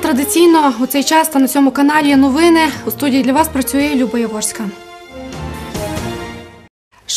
традиційно у цей час та на цьому каналі новини. У студії для вас працює Люба Яворська.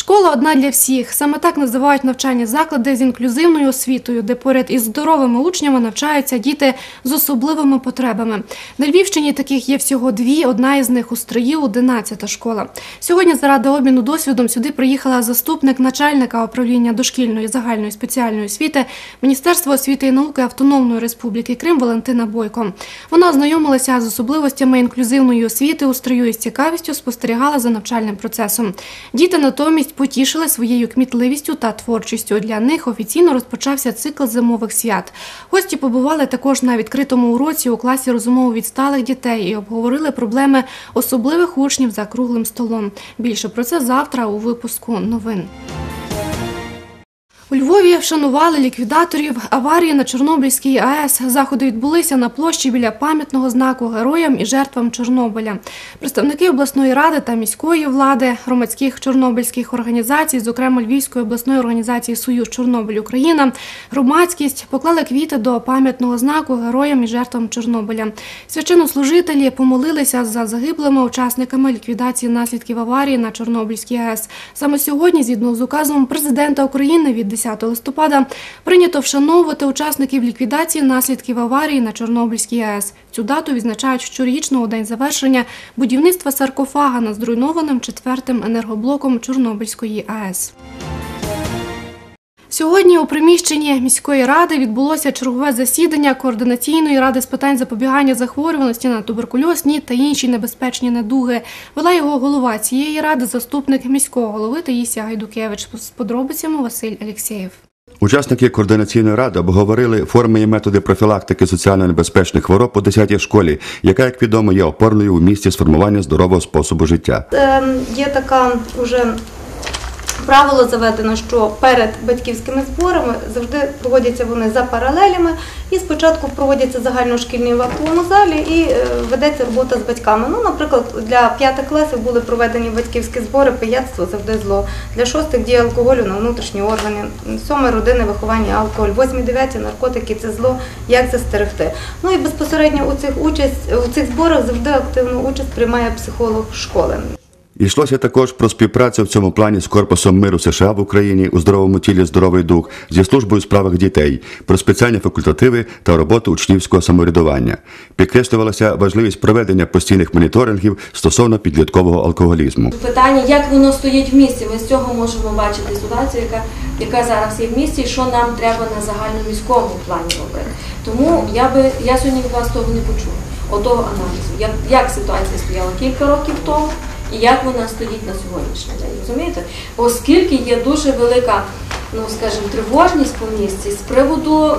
Школа одна для всіх. Саме так називають навчальні заклади з інклюзивною освітою, де поряд із здоровими учнями навчаються діти з особливими потребами. На Львівщині таких є всього дві. Одна із них у Строї, 11 школа. Сьогодні заради обміну досвідом сюди приїхала заступник начальника управління дошкільної загальної спеціальної освіти Міністерства освіти і науки Автономної Республіки Крим Валентина Бойко. Вона ознайомилася з особливостями інклюзивної освіти у строю і з цікавістю спостерігала за навчальним процесом. Діти натомість потішили своєю кмітливістю та творчістю. Для них офіційно розпочався цикл зимових свят. Гості побували також на відкритому уроці у класі розумово відсталих дітей і обговорили проблеми особливих учнів за круглим столом. Більше про це завтра у випуску новин. У Львові вшанували ліквідаторів аварії на Чорнобильській АЕС. Заходи відбулися на площі біля пам'ятного знаку героям і жертвам Чорнобиля. Представники обласної ради та міської влади, громадських чорнобильських організацій, зокрема Львівської обласної організації Союз Чорнобиль Україна, громадськість поклали квіти до пам'ятного знаку героям і жертвам Чорнобиля. Священнослужителі помолилися за загиблими учасниками ліквідації наслідків аварії на Чорнобильській АЕС. Саме сьогодні, згідно з указом президента України від 10 листопада, прийнято вшановувати учасників ліквідації наслідків аварії на Чорнобильській АЕС. Цю дату відзначають щорічно у день завершення будівництва саркофага над зруйнованим четвертим енергоблоком Чорнобильської АЕС. Сьогодні у приміщенні міської ради відбулося чергове засідання координаційної ради з питань запобігання захворюваності на туберкульоз, НІД та інші небезпечні недуги. Вела його голова цієї ради, заступник міського голови Таїсія Гайдукевич. З подробицями Василь Алєксєєв. Учасники координаційної ради обговорили форми і методи профілактики соціально небезпечних хвороб у 10-й школі, яка, як відомо, є опорною у місті сформування здорового способу життя. Ем, Є така вже правило заведено, що перед батьківськими зборами завжди проводяться вони за паралелями, і спочатку проводяться загальношкільні в актовому залі і е, ведеться робота з батьками. Ну, наприклад, для п'ятих класів були проведені батьківські збори, пияцтво завжди зло. Для шостих діє алкоголю на внутрішні органи, сьоме родини виховання алкоголь, восьмі дев'яті наркотики це зло, як застерегти. Ну і безпосередньо у цих участь у цих зборах завжди активну участь приймає психолог школи. Йшлося також про співпрацю в цьому плані з Корпусом миру США в Україні у здоровому тілі здоровий дух зі службою справах дітей, про спеціальні факультативи та роботу учнівського самоврядування. Підкреслювалася важливість проведення постійних моніторингів стосовно підліткового алкоголізму. Питання, як воно стоїть в місті. Ми з цього можемо бачити ситуацію, яка, яка зараз є в місті, і що нам треба на загальноміському плані робити. Тому я би я сьогодні вас того не почула, отого аналізу. Як, як ситуація стояла кілька років тому і як вона стоїть на сьогоднішній день. Розумієте? Оскільки є дуже велика, ну скажімо, тривожність по місці з приводу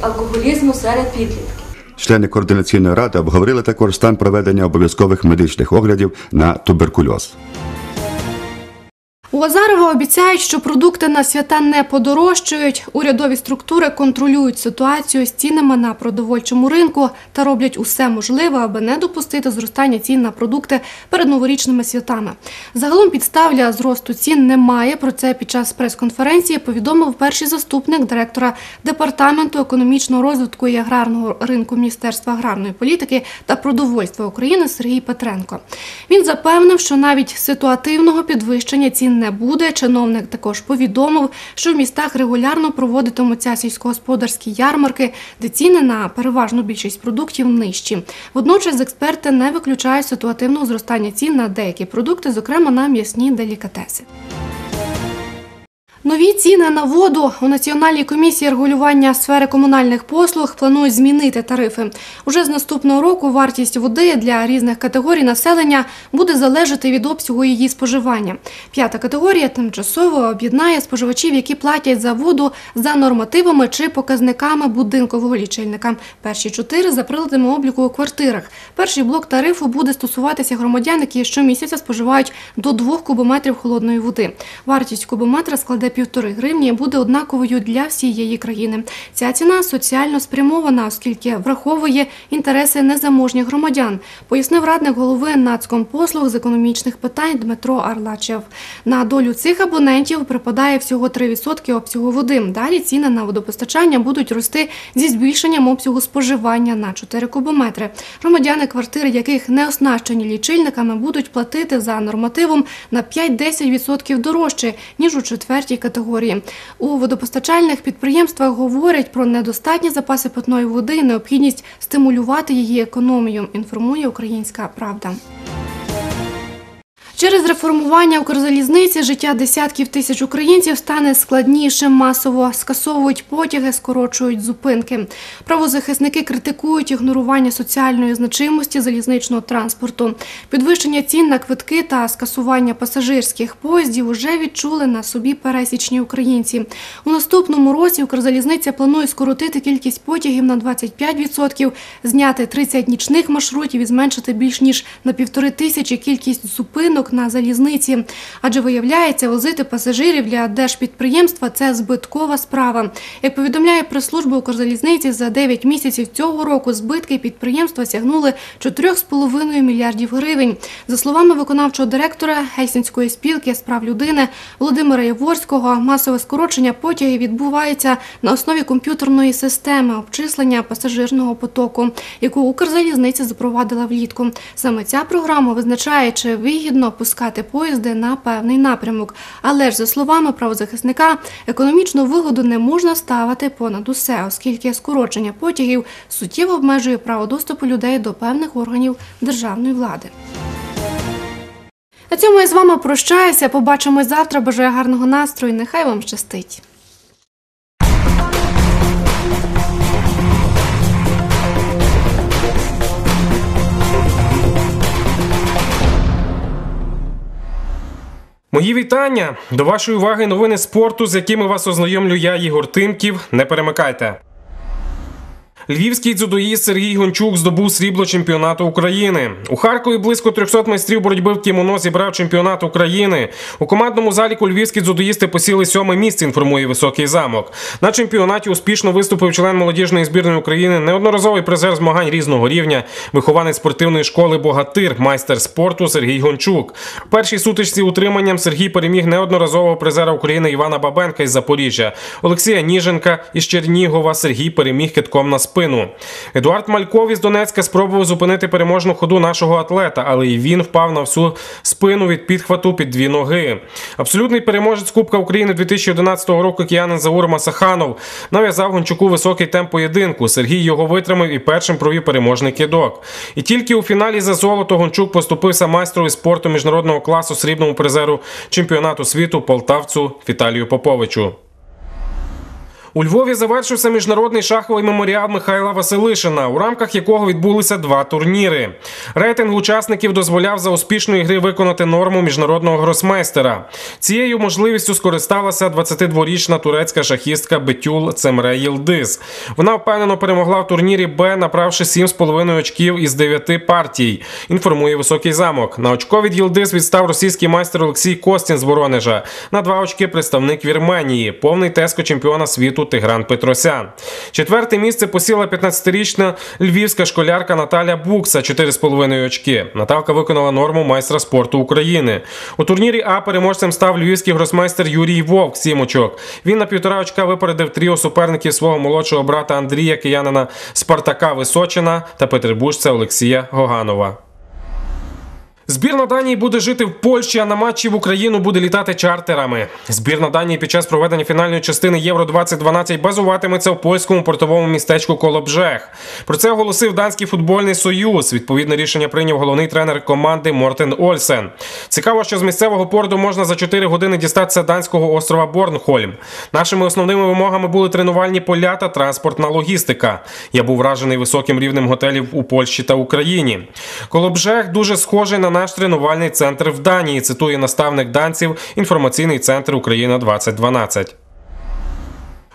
алкоголізму серед підлітків. Члени координаційної ради обговорили також стан проведення обов'язкових медичних оглядів на туберкульоз. У Азарова обіцяють, що продукти на свята не подорожчають. Урядові структури контролюють ситуацію з цінами на продовольчому ринку та роблять усе можливе, аби не допустити зростання цін на продукти перед новорічними святами. Загалом підстав для зросту цін немає. Про це під час прес-конференції повідомив перший заступник директора департаменту економічного розвитку і аграрного ринку Міністерства аграрної політики та продовольства України Сергій Петренко. Він запевнив, що навіть ситуативного підвищення цін не буде. Чиновник також повідомив, що в містах регулярно проводитимуться сільськогосподарські ярмарки, де ціни на переважну більшість продуктів нижчі. Водночас експерти не виключають ситуативного зростання цін на деякі продукти, зокрема на м'ясні делікатеси. Нові ціни на воду у Національній комісії регулювання сфери комунальних послуг планують змінити тарифи. Уже з наступного року вартість води для різних категорій населення буде залежати від обсягу її споживання. П'ята категорія тимчасово об'єднає споживачів, які платять за воду за нормативами чи показниками будинкового лічильника. Перші чотири за приладами обліку у квартирах. Перший блок тарифу буде стосуватися громадян, які щомісяця споживають до 2 кубометрів холодної води. Вартість кубометра складе півтори гривні буде однаковою для всієї країни. Ця ціна соціально спрямована, оскільки враховує інтереси незаможніх громадян, пояснив радник голови Нацкомпослуг з економічних питань Дмитро Арлачев. На долю цих абонентів припадає всього 3% обсягу води. Далі ціни на водопостачання будуть рости зі збільшенням обсягу споживання на 4 кубометри. Громадяни квартири, яких не оснащені лічильниками, будуть платити за нормативом на 5-10% дорожче ніж у четвертій категорії. У водопостачальних підприємствах говорять про недостатні запаси питної води і необхідність стимулювати її економію. Інформує Українська Правда. Через реформування Укрзалізниці життя десятків тисяч українців стане складнішим. Масово скасовують потяги, скорочують зупинки. Правозахисники критикують ігнорування соціальної значимості залізничного транспорту. Підвищення цін на квитки та скасування пасажирських поїздів уже відчули на собі пересічні українці. У наступному році Укрзалізниця планує скоротити кількість потягів на 25%, зняти 30 нічних маршрутів і зменшити більш ніж на півтори тисячі кількість зупинок на залізниці. Адже виявляється, возити пасажирів для держпідприємства це збиткова справа. Як повідомляє прес-служба Укрзалізниці, за 9 місяців цього року збитки підприємства сягнули 4,5 мільярдів гривень. За словами виконавчого директора Гельсінської спілки з прав людини Володимира Яворського, масове скорочення потягів відбувається на основі комп'ютерної системи обчислення пасажирного потоку, яку Укрзалізниця запровадила влітку. Саме ця програма визначає, чи вигідно пускати поїзди на певний напрямок. Але ж за словами правозахисника, економічну вигоду не можна ставити понад усе, оскільки скорочення потягів суттєво обмежує право доступу людей до певних органів державної влади. На цьому я з вами прощаюся. Побачимось завтра. Бажаю гарного настрою. Нехай вам щастить. Мої вітання! До вашої уваги новини спорту, з якими вас ознайомлю я, Ігор Тимків. Не перемикайте. Львівський дзюдоїст Сергій Гончук здобув срібло чемпіонату України. У Харкові близько 300 майстрів боротьби в кімоно зібрав чемпіонат України. У командному заліку львівські дзюдоїсти посіли сьоме місце. Інформує високий замок. На чемпіонаті успішно виступив член молодіжної збірної України, неодноразовий призер змагань різного рівня, вихованець спортивної школи Богатир, майстер спорту Сергій Гончук. В першій сутичці утриманням Сергій переміг неодноразового призера України Івана Бабенка із Запоріжжя, Олексія Ніженка із Чернігова. Сергій переміг китком на спину. Едуард Мальков із Донецька спробував зупинити переможну ходу нашого атлета, але і він впав на всю спину від підхвату під дві ноги. Абсолютний переможець Кубка України 2011 року киянин Заур Масаханов нав'язав Гончуку високий темп поєдинку. Сергій його витримав і першим провів переможний кидок. І тільки у фіналі за золото Гончук поступився майстрові спорту міжнародного класу срібному призеру чемпіонату світу полтавцю Віталію Поповичу. У Львові завершився міжнародний шаховий меморіал Михайла Василишина, у рамках якого відбулися два турніри. Рейтинг учасників дозволяв за успішної гри виконати норму міжнародного гросмейстера. Цією можливістю скористалася 22-річна турецька шахістка Бетюл Цемре Єлдиз. Вона впевнено перемогла в турнірі Б, направши 7,5 очків із 9 партій. Інформує високий замок. На очко від Єлдиз відстав російський майстер Олексій Костін з Воронежа. На два очки представник Вірменії, повний теско чемпіона світу. Тигран Петросян. Четверте місце посіла 15-річна львівська школярка Наталя Букса 4,5 очки. Наталка виконала норму майстра спорту України. У турнірі А переможцем став львівський гросмейстер Юрій Вовк 7 очок. Він на півтора очка випередив тріо суперників свого молодшого брата Андрія Киянина Спартака Височина та петербуржця Олексія Гоганова. Збірна Данії буде жити в Польщі, а на матчі в Україну буде літати чартерами. Збірна Данії під час проведення фінальної частини Євро 2012 базуватиметься в польському портовому містечку Колобжех. Про це оголосив данський футбольний союз. Відповідне рішення прийняв головний тренер команди Мортен Ольсен. Цікаво, що з місцевого порту можна за 4 години дістатися данського острова Борнхольм. Нашими основними вимогами були тренувальні поля та транспортна логістика. Я був вражений високим рівнем готелів у Польщі та Україні. Колобжех дуже схожий на наш тренувальний центр в Данії, цитує наставник данців інформаційний центр Україна 2012.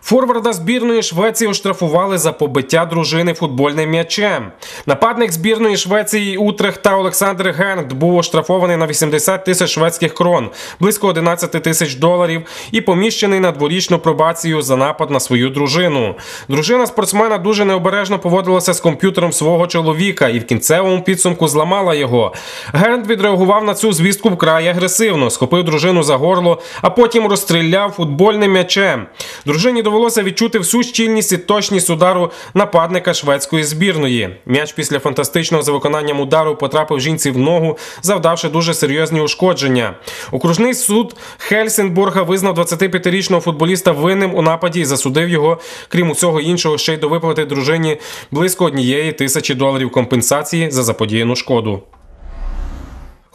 Форварда збірної Швеції оштрафували за побиття дружини футбольним м'ячем. Нападник збірної Швеції Утрехта Олександр Гент був оштрафований на 80 тисяч шведських крон, близько 11 тисяч доларів, і поміщений на дворічну пробацію за напад на свою дружину. Дружина спортсмена дуже необережно поводилася з комп'ютером свого чоловіка і в кінцевому підсумку зламала його. Гент відреагував на цю звістку вкрай агресивно, схопив дружину за горло, а потім розстріляв футбольним м'ячем. Дружині довелося відчути всю щільність і точність удару нападника шведської збірної. М'яч після фантастичного за виконанням удару потрапив жінці в ногу, завдавши дуже серйозні ушкодження. Окружний суд Хельсінбурга визнав 25-річного футболіста винним у нападі і засудив його, крім усього іншого, ще й до виплати дружині близько однієї тисячі доларів компенсації за заподіяну шкоду.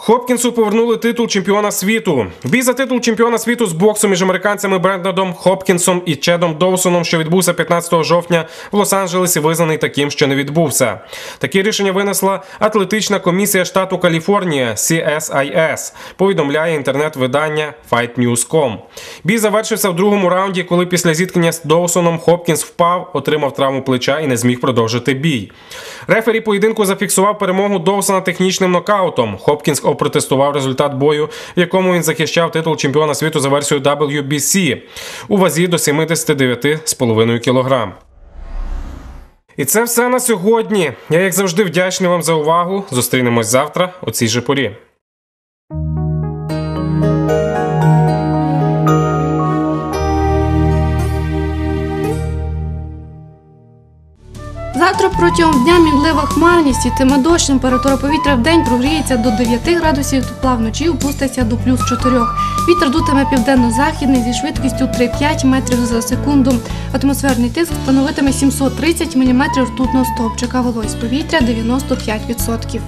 Хопкінсу повернули титул чемпіона світу. Бій за титул чемпіона світу з боксу між американцями Брендадом Хопкінсом і Чедом Доусоном, що відбувся 15 жовтня в Лос-Анджелесі, визнаний таким, що не відбувся. Таке рішення винесла атлетична комісія штату Каліфорнія CSIS, повідомляє інтернет-видання FightNews.com. Бій завершився в другому раунді, коли після зіткнення з Доусоном Хопкінс впав, отримав травму плеча і не зміг продовжити бій. Рефері поєдинку зафіксував перемогу Доусона технічним нокаутом. Хопкінс опротестував результат бою, в якому він захищав титул чемпіона світу за версією WBC у вазі до 79,5 кг. І це все на сьогодні. Я, як завжди, вдячний вам за увагу. Зустрінемось завтра у цій же порі. Протягом дня мінлива хмарність і тиме дощ. Температура повітря в день прогріється до 9 градусів тепла, вночі опуститься до плюс 4. Вітер дутиме південно-західний зі швидкістю 3-5 метрів за секунду. Атмосферний тиск становитиме 730 мм ртутного стовпчика. Вологість повітря 95%.